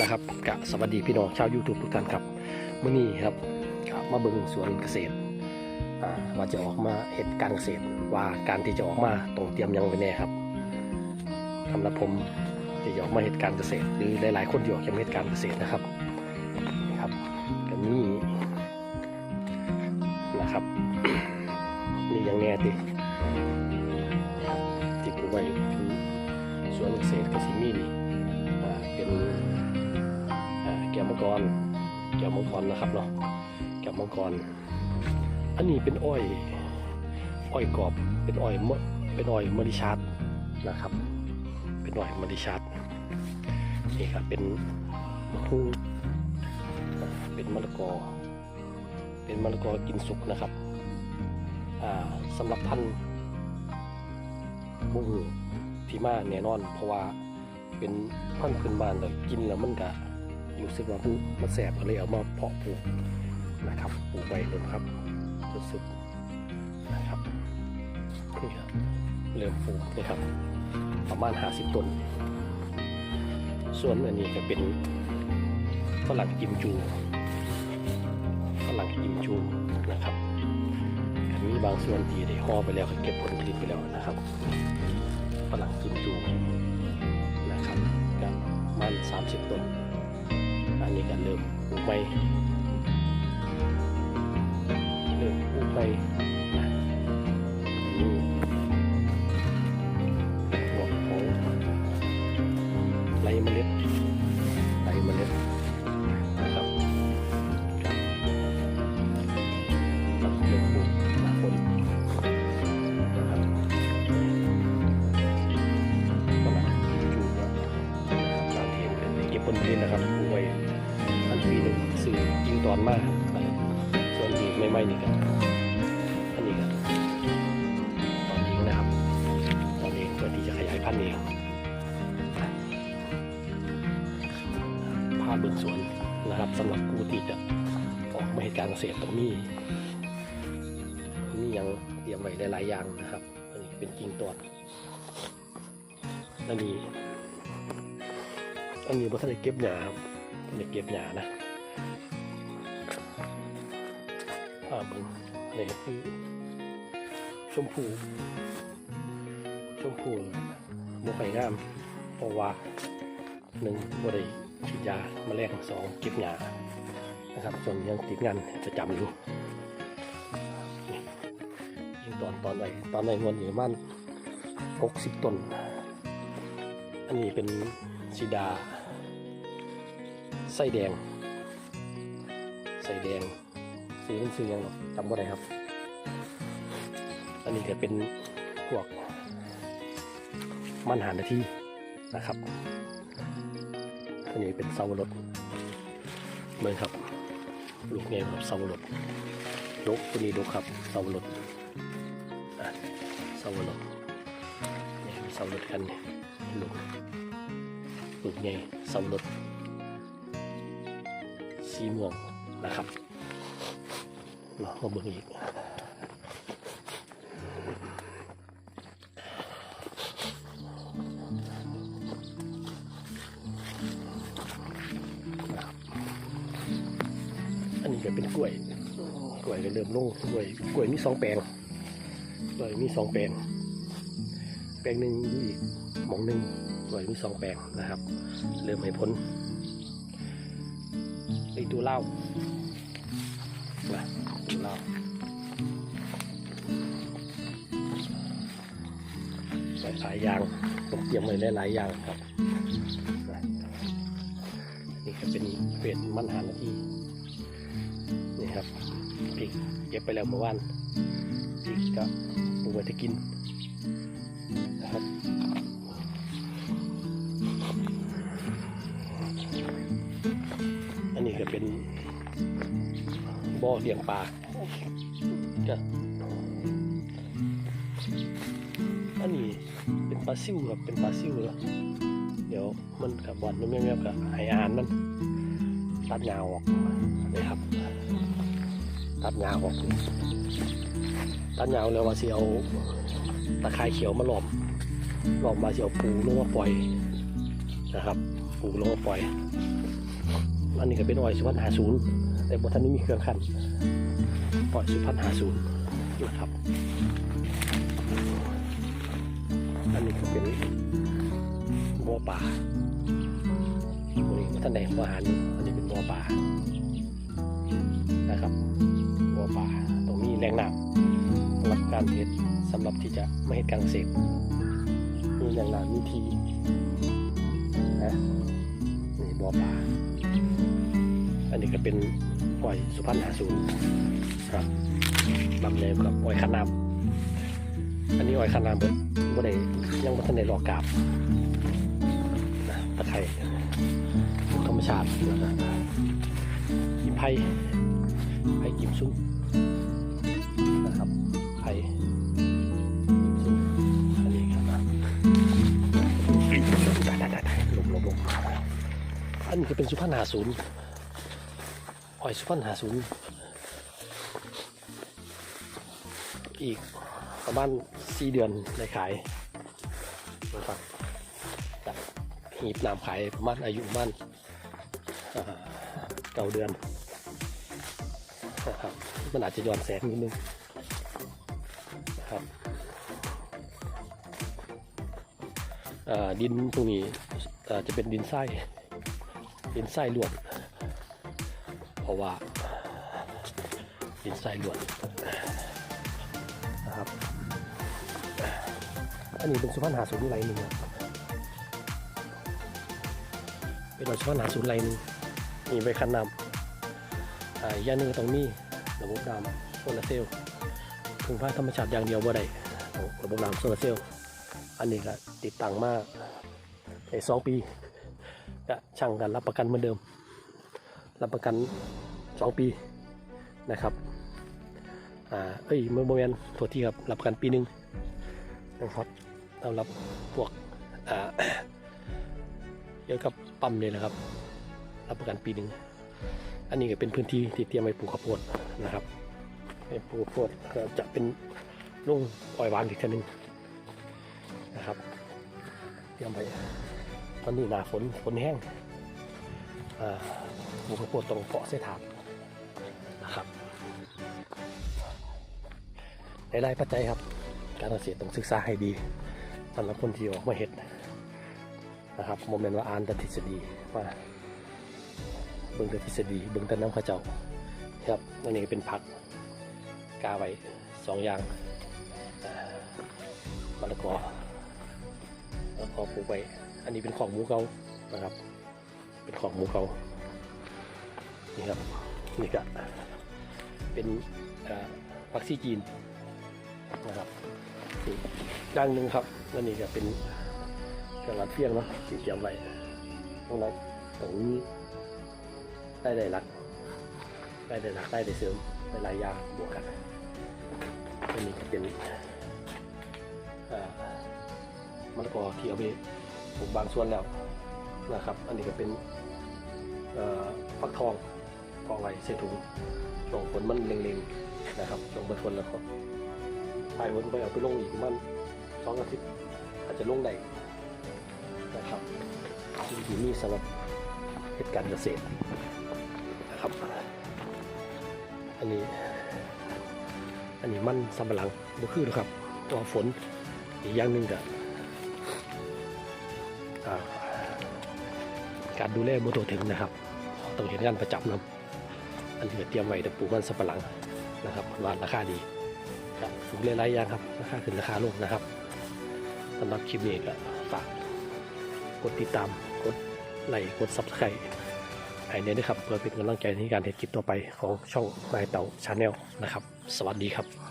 นะครับกะสวัสดีพี่น้องชาว YouTube ทุกท่านครับมื่อนี้ครับมาเบิ่งสวนเกษตรอ่าว่าจะออกมาเหตุการเกษตร ว่าการที่จะออกมาต้องเตรียมยังไว้แน่ครับสำหรับผมที่จะออกมาเหตุการเกษตร หรือหลาย ๆ คนที่ออกจากเหตุการเกษตรนะครับนี่ครับก็มีนะครับมีอย่างแน่ตินะครับที่ปลูกไว้สวนเกษตรกสิมีนี่เป็น กรแก้วมังกรนะครับเนาะแก้วมังกร อันนี้เป็นอ้อย อ้อยกรอบ เป็นอ้อยมะเป็นอ้อยมะลิชาร์ดนะครับ เป็นอ้อยมะลิชาร์ดนี่ครับเป็นมะฮุ่งเป็นมะละกอ เป็นมะละกอกินสุกนะครับอ่าสำหรับท่านบุ้งที่มาแน่นอน เพราะว่าเป็นพันธุ์พื้นบ้านแล้วกินแล้วมันก็ รู้สึกว่ามันมันแสบก็เลยเอามาเพาะปลูกนะครับปลูกไว้เลยครับสุดๆนะครับนี่ครับเริ่มปลูกนี่ครับ ประมาณ 50ต้น ส่วนอันนี้ก็เป็นฝรั่งกิมจูฝรั่งกิมจูนะครับมีบางส่วนที่ได้ห่อไปแล้วเก็บผลผลิตไปแล้วนะครับฝรั่งกิมจูนะครับก็มัน30ต้น อันนี้ก็เริ่มปลูกใหม่เริ่มปลูกใหม่ อนมากส่วนที่ไม่ไม่นี่ก็อันนี้ก็ตอนนี้นะครับตอนนี้เพื่อที่จะขยายพันธุ์เองภาพเบื้องสวนนะครับสำหรับผู้ที่จะออกมาเหตุการเกษตรตรงนี้มียังเตรียมไว้หลายๆอย่างนะครับ อันนี้เป็นกิ่งตอนอันนี้อันนี้บ่ทันได้เก็บหญ้าครับทันได้เก็บหญ้านะ อ่าเบิ่งนี่คือชมพูชมพูบ่ค่อยงามเพราะว่าหนึ่งบ่ได้ฉีดยาแมลงสองเก็บหญ้านะครับ ส่วนยังติดงานประจำอยู่นี่ยิงตอนตอนไว้ตอนไว้งวดอยู่ประมัน60ต้น อันนี้เป็นสีดา ไส้แดง ไส้แดง สีมันสียังหรอกจำบ่ได้ครับ อันนี้ก็เป็นพวกมันหานาทีนะครับอันนี้เป็นเสารถเหมือนครับลูกเงี้ยแบบเสารถดกตัวนี้ดกครับเสารถเสารถนี่มีเสารถกันนี่ลูกปลูกไงสำรดสีม่วงนะครับ มาเบิ่งอีกอันนี้ก็เป็นกล้วย กล้วยก็เริ่มลงกล้วย กล้วยมีสองแปลงกล้วยมีสองแปลง แปลงหนึ่งอยู่อีกหมองหนึ่งกล้วยมีสองแปลงนะครับ เริ่มให้พ้นไอตัวเล้านะ ตัวเหลาหลายอย่างต้องเตรียมไว้หลายๆอย่างครับนะนี่ก็เป็นเป็ดมันหานาทีนี่ครับพริกเก็บไปแล้วเมื่อวานพริกก็ปลูกไว้จะกินนะครับอันนี้ก็เป็นบ่อเลี้ยงปลา จ้ะอันนี้เป็นปลาซิวครับเป็นปลาซิวแล้วเดี๋ยวมันกับบอดมันแม่ๆกับให้อาหารมันตัดหญ้าออกนี่ครับ ตัดหญ้าออกตัดหญ้าแล้วว่าสิเอาตะไคร้เขียวมาหลอมหลอมมาสิเอาปูลงมาปล่อยนะครับ ปูล้วก็ปล่อยอันนี้ก็เป็นอ้อยสุพรรณหาศูนย์แต่บนท่านนี้มีเครื่องขัน ปล่อยสุพรรณหาศูนย์นะครับ อันนี้ก็เป็นบัวป่าตรงนี้ท่านใดหัวอาหารอันนี้เป็นบัวป่านะครับบัวป่าตรงนี้แรงน้ำสำหรับการเทศสำหรับที่จะไม่ให้การเกษตรมีแรงน้ำมีทีนะนี่บัวป่าอันนี้ก็เป็น อ้อยสุพรรณหาศูนย์ครับลำเลยกับอ้อยขนามอันนี้อ้อยขนามเบิดบ่ได้ยังบ่ทันได้รอกราบนะตะไคร้ธรรมชาติแล้วก็กิมไผ่ไผ่กิมซุ้มนะครับไผ่อันนี้ครับได้ได้ได้ลงลงลงอันนี้ก็เป็นสุพรรณหาศูนย์ อ้อยสุพรรณหาศูนย์อีกประมาณสี่เดือนได้ขายนะครับจากหีบน้ำขายประมาณอายุประมาณอ่าเก้าเดือนนะครับมันอาจจะย้อนแสงนิดนึงนะครับดินตรงนี้จะเป็นดินทรายดินทรายล้วน ราะว่าดินทรายล้วนนะครับ อันนี้เป็นสุพรรณหาศูนย์ไรหนึ่งเป็นสุพรรณหาศูนย์ไรหนึ่งมีใบคันนำอ่าอย่างนึงก็ตรงนี้ระบบน้ำโซลาร์เซลล์พึ่งพาธรรมชาติอย่างเดียวบ่ได้ระบบน้ำโซลาร์เซลล์อันนี้ก็ติดตั้งมากในสองปีก็ช่างกันรับประกันเหมือนเดิม รับประกัน 2 ปีนะครับอ่าเอ้ยเมื่อโมเมนโทษทีครับรับประกันปีหนึ่งนะครับสำหรับพวกอ่าเกี่ยวกับปั๊มเนี่ยนะครับ รับประกันปีหนึ่งอันนี้ก็เป็นพื้นที่ที่เตรียมไว้ปลูกข้าวโพดนะครับให้ปลูกข้าวโพดก็จะเป็นลุงปล่อยหวานอีกทีหนึงนะครับเตรียมไว้ตอนนี้หนาฝนฝนแห้งอ่า ปลูกข้วดตรงเกาะเสถาบนะครับหลายๆปัจจัยครับ การเกษตรต้องศึกษาให้ดีสำหรับคนที่ออกมาเห็ดนะครับโมเมนต์ว่าอ่านแต่ทฤษฎีว่าเบิ่งแต่ทฤษฎีเบิ่งแต่น้ำข้าเจ้าครับอันนี้เป็นผักกาไว้สองอย่างมะละกอมะละกอปลูกไว้อันนี้เป็นของหมูเกานะครับ เป็นของหมูเกา นี่ครับนี่ก็เป็นวัคซีจีนนะครับด้านหนึ่งครับแล้วนี่ก็เป็นกระลัดเฟียงเนาะที่เตรียมไว้ตรงนั้นตรงนี้ได้ได้รักได้ได้รักได้ได้เสริมได้หลายอย่างบวกกันอันนี้ก็เป็นมะละกอที่เอาไปปลูกบางส่วนแล้วนะครับ อันนี้ก็เป็นฟักทอง ทองไรเส้นถุงช่วงฝนมันเล็งๆนะครับช่วงบนฝนแล้วก็ปลายฝนไปเอาไปลงอีกมันสองอาทิตย์อาจจะลงได้นะครับที่นี่สำหรับเหตุการณ์เกษตรนะครับ อันนี้ อันนี้มันสำปะหลังบ่คือหรอกครับตัวฝนอีกอย่างหนึ่งก็อ่าการดูแลบ่ตัวถึงนะครับต้องเห็นงานประจำนำ อันนี้เตรียมไว้แต่ปลูกมันสับปะหลังนะครับว่าราคาดีครับปลูกหลายๆอย่างครับราคาขึ้นราคาลงนะครับสำหรับคลิปนี้ก็ฝากกดติดตามกดไลค์กดซับสไครต์ให้เนี่ยนะครับเพื่อเป็นกำลังใจในการเห็นคลิปต่อไปของช่องนายเต่าชาแนลนะครับ สวัสดีครับ